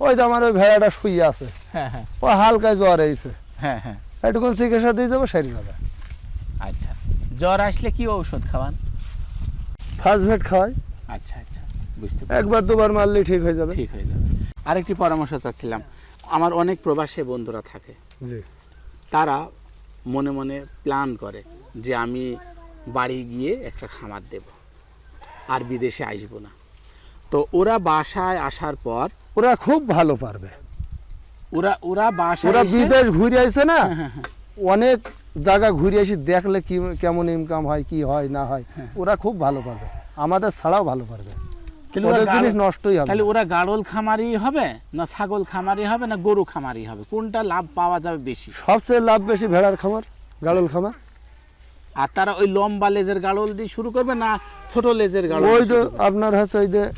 ওই তো আমার ওই ভেড়াটা শুয়ে আছে। হ্যাঁ হ্যাঁ। ও হালকায় জ্বর এইছে হ্যাঁ হ্যাঁ। এটুকুন চিকিৎসা দিয়ে যাব সেরে যাবে। আচ্ছা। জ্বর আসলে কি ঔষধ খাওয়ান? ফার্স্ট খাওয়াই। আচ্ছা আচ্ছা। বুঝতে একবার দুবার মারলে ঠিক হয়ে যাবে। ঠিক হয়ে যাবে। আরেকটি পরামর্শ চাচ্ছিলাম। আমার অনেক প্রবাসী বন্ধুরা থাকে। জি। তারা মনে মনে প্ল্যান করে যে আমি বাড়ি গিয়ে একটা খামার দেব। আর বিদেশে আসব না। তো ওরা বাসায় আসার পর ওরা খুব ভালো পারবে। ওরা ওরা বাসায় ওরা বিদেশ ঘুরে আইছে না? হ্যাঁ, হ্যাঁ, হ্যাঁ। অনেক জায়গা ঘুরে এসে দেখলে কি কেমন ইনকাম হয় কি হয় না হয়। ওরা খুব ভালো পারবে। আমাদের ছাড়াও ভালো পারবে। তাহলে ওরা জিনিস গাড়ল- নষ্টই হবে। তাহলে ওরা গাড়ল খামারি হবে না ছাগল খামারি হবে না গরু খামারি হবে? কোনটা লাভ পাওয়া যাবে বেশি? সবচেয়ে লাভ বেশি ভেড়ার খামার গাড়ল খামার। আর তারা ওই লম্বা লেজের গাড়ল দিয়ে শুরু করবে না ছোট লেজের গাড়ল ওই করবে? আপনার হচ্ছে ওই যে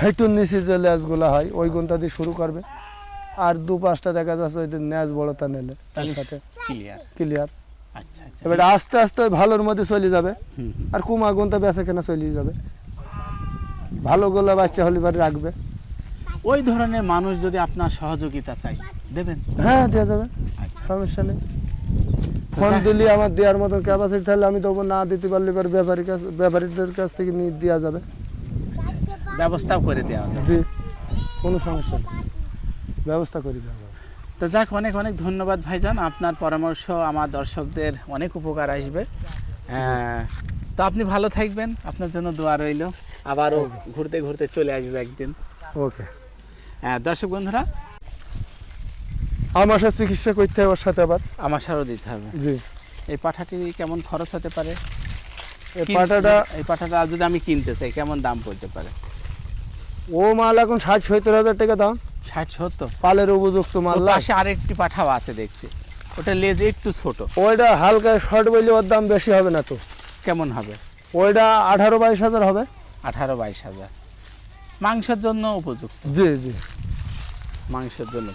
হেঁটুর নিচে যে ল্যাজগুলো হয় ওই গুনটা দিয়ে শুরু করবে। আর দু পাঁচটা দেখা যাচ্ছে ওই যে ন্যাজ বড়তা নিলে তার সাথে ক্লিয়ার আচ্ছা আচ্ছা। এবার আস্তে আস্তে ভালোর মধ্যে চলে যাবে। আর কুমা গুনটা বেঁচে কেনা চলে যাবে। ভালো গোলা বাচ্চা হলে এবার রাখবে। ওই ধরনের মানুষ যদি আপনার সহযোগিতা চাই দেবেন? হ্যাঁ দেওয়া যাবে। আচ্ছা। সমস্যা নেই। ফোন দিলে আমার দেওয়ার মতো ক্যাপাসিটি থাকলে আমি দেবো না দিতে পারলে এবার ব্যাপারীর কাছ ব্যাপারীদের কাছ থেকে নিয়ে দেওয়া যাবে। ব্যবস্থাও করে দেওয়া যাবে জি কোনো সমস্যা নেই। ব্যবস্থা করে দেওয়া যাবে। তো যাক অনেক অনেক ধন্যবাদ ভাইজান। আপনার পরামর্শ আমার দর্শকদের অনেক উপকার আসবে। আহ, তো আপনি ভালো থাকবেন। আপনার জন্য দোয়া রইল। আবারও ঘুরতে ঘুরতে চলে আসবে একদিন। ওকে। হ্যাঁ দর্শক বন্ধুরা। আমার সাথে চিকিৎসা করতে হবে ওর সাথে আবার। আমার সারও দিতে হবে। জি। এই পাঠাটি কেমন খরচ হতে পারে? এই পাঠাটা এই পাঠাটা যদি আমি কিনতে চাই কেমন দাম পড়তে পারে? ও মাল এখন ষাট সত্তর হাজার টাকা দাম। ষাট সত্তর? পালের উপযুক্ত মাল পাশে আরেকটি পাঠাও আছে দেখছি। ওটা লেজ একটু ছোট। ওইটা হালকা শর্ট বললে ওর দাম বেশি হবে না তো। কেমন হবে? ওইটা আঠারো বাইশ হাজার হবে। আঠারো বাইশ হাজার। মাংসের জন্য উপযুক্ত? জি জি। মাংসের জন্য